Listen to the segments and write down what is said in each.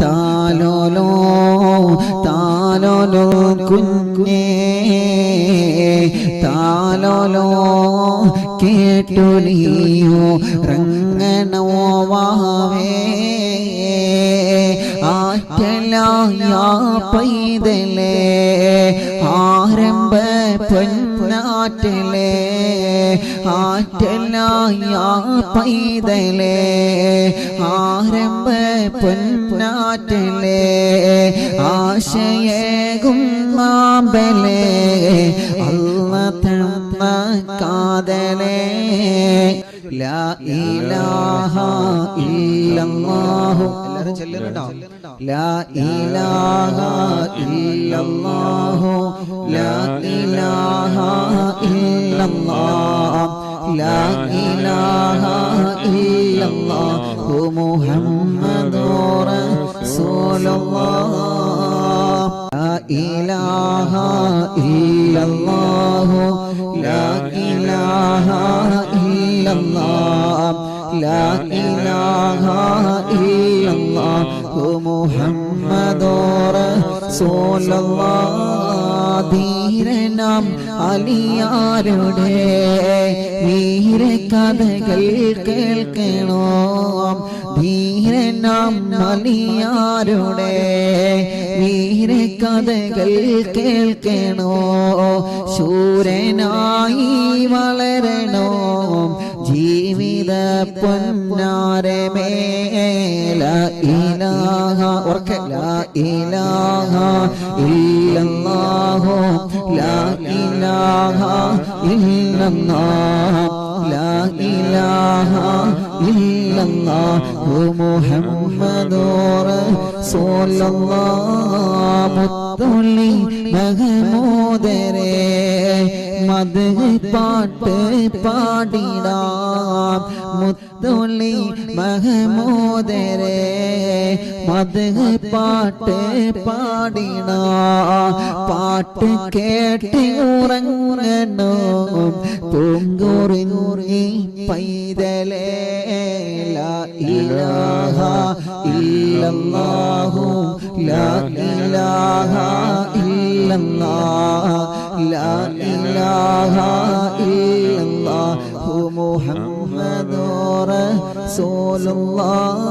താലോലോ താലോലോ കുഞ്ഞേ താലോലോ കേട്ടു നീയോ റങ്ങണോ വാവേ ആറ്റലായ പൈതലേ ആരംഭ പൊന്നാറ്റലേ ആറ്റലായ പൈതലേ ആരംഭ പൊന്നാറ്റലേ ആശയേകും മാമ്പലേ അല്ല തന്ന കാതലേ. ലാ ഇലാഹ ഇല്ലല്ലാഹു. എല്ലാവരും ചെല്ലുന്നുണ്ടോ? ലാ ഇലാഹ ഇല്ലല്ലാഹു ലാ ഇലാഹ ഇല്ലല്ലാഹ് ലാ ഇലാഹ ഇല്ലല്ലാഹു മുഹമ്മദുർ ധീരനാം അലിയാരുടെ വീര കഥകൾ കേൾക്കണോ. ധീരനാം അലിയാരുടെ വീര കഥകൾ കേൾക്കണോ. ശൂരനായി വളരണോ. ജീവിത പൊന്നാരമേല ഇലാഹ ലാ ഇലാഹ ഇല്ലല്ലാഹു ലാ ഇലാഹ ഇല്ലല്ലാഹ്. ലാ ഇലാഹ ഇല്ലല്ലാഹു. മുഹമ്മദുർ റസൂലുള്ളാഹ് മുത്തുള്ളി മഹമൂദരേ മത് പാട്ട് പാടിടാം. മുത്തുള്ളി മഹമൂദരേ മത് പാട്ട് പാടിടാ. പാട്ട് കേട്ട് ഉറങ്ങണോ? പൂങ്കുറിഞ്ഞി പൈതലേ ലാ ഇലാഹ ഇല്ലല്ലാഹു ലാ ഇലാഹ ഇല്ലല്ലാഹ് ലാ ഇലാഹ ഇല്ലല്ലാഹു മുഹമ്മദുർ റസൂലുള്ളാഹ്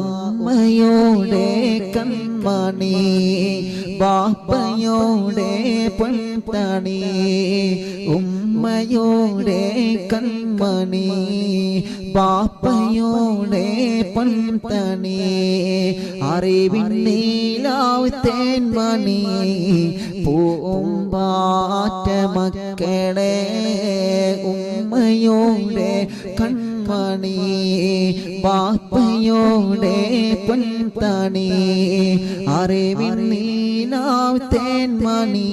ഉമ്മയോടെ കൺമണി. ബാപ്പയോടെ പൊൻതണി ഉമ്മയോടെ കൺമണി ബാപ്പയോടെ നീലാവ് തേൻമണി പൂമ്പാറ്റ മക്കളെ ഉമ്മയോടെ കൺമണി പാപ്പയോടെ പൊൻതണി അറിവിൻ നീലാവ് തേൻമണി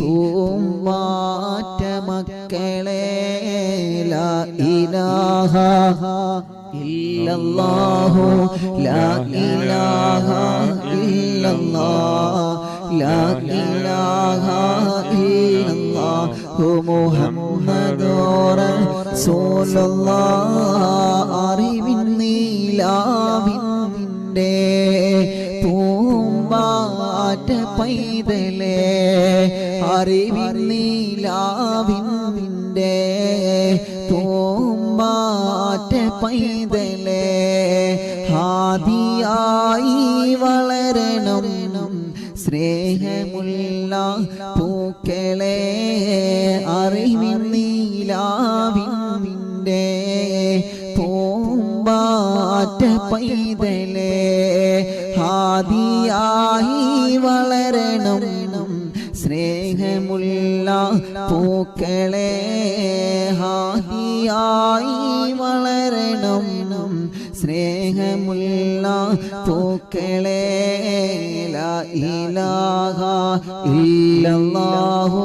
പൂമ്പാറ്റ മക്കളെ ഇലാഹ ഇല്ലല്ലാഹു ലാ ഇലാഹ ഇല്ലല്ലാഹ് ലാ ഇലാഹ ഇല്ലല്ലാഹു മുഹമ്മദുർ റസൂലുള്ളാഹ് അറിവിൻ നീലാവിന്റെ പൂമ്പാറ്റ പൈതലേ അറിവിൻ നീലാവിന്റെ പൂമ്പാറ്റ പൈതലേ ആദിയായി വളരണം സ്നേഹമുള്ള പൂക്കളെ അറിവിൻ നീലാവിന്റെ പൂമ്പാറ്റ പൈതലേ ഹാദിയായി വളരണം. സ്നേഹമുള്ള പൂക്കളെ ഹാദിയായി വളരണം. സ്നേഹമുള്ള പൂക്കളെ ലാ ഇലാഹ ഇല്ലല്ലാഹു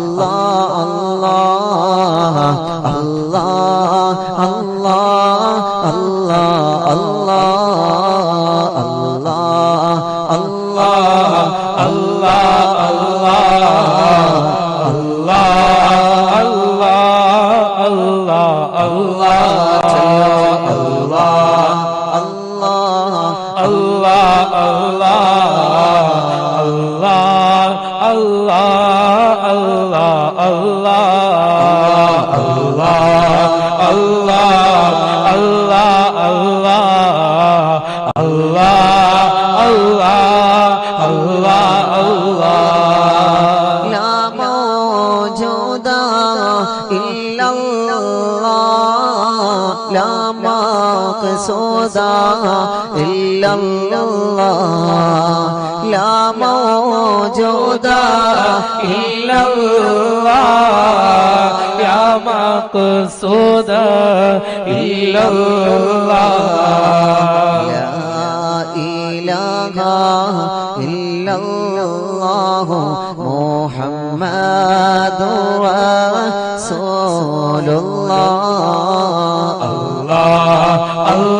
Allah, إلا الله لا موجود إلا الله يا مقصود إلا الله لا إله إلا الله محمد رسول الله الله الله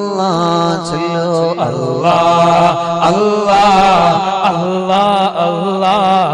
अल्लाह चलो अल्लाह अल्लाह अल्लाह अल्लाह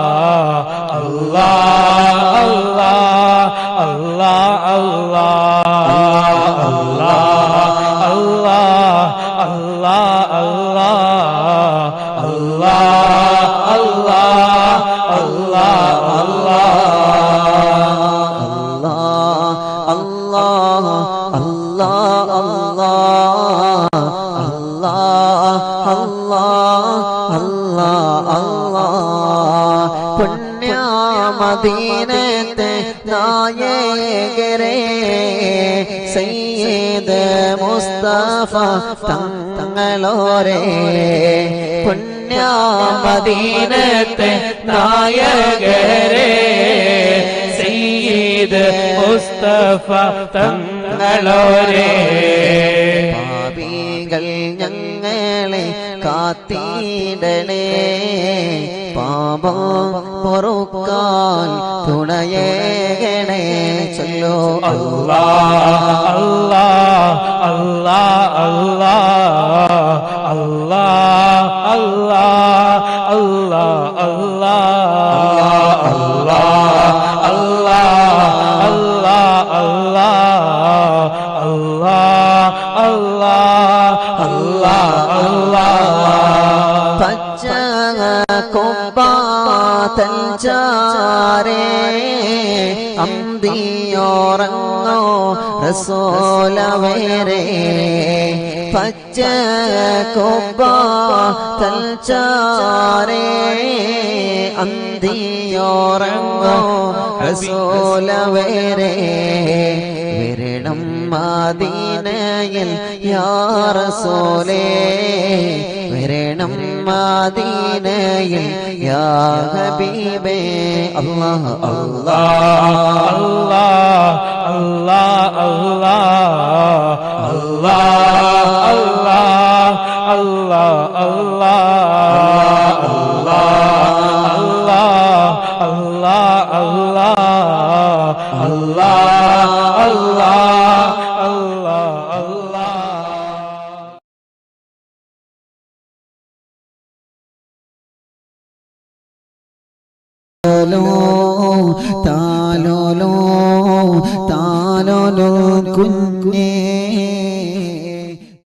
അല്ലാ അല്ലാ അല്ലാ പുണ്യ മദീനത്തെ നായകരെ സയ്യദ് മുസ്തഫ തങ്ങളോരെ പുണ്യ മദീനത്തെ നായകരെ സയ്യദ് മുസ്തഫ തങ്ങളോരേ ഞങ്ങളെ കാത്തിടണേ പാപം പൊറുക്കാൻ തുണയേകണേ ചൊല്ലോ അല്ലാഹ് അല്ലാഹ് അല്ലാഹ് അല്ലാഹ് അല്ലാഹ് അല്ലാഹ് അല്ലാഹ് അല്ലാഹ് അല്ലാഹ് അല്ലാഹ് അല്ലാഹ് അമ്പിയോറങ്ങോ റസോലവേറെ പച്ച കൊബ തൽച്ചാരേ അന്തിയോറങ്ങോ റസോലവേറെ വിരടം മാദീനയിൽ യാ റസോലേ വിരണം മദീനയിൽ യാ ഹബീബേ അല്ലാഹ് അല്ലാഹ് Allah, Allah,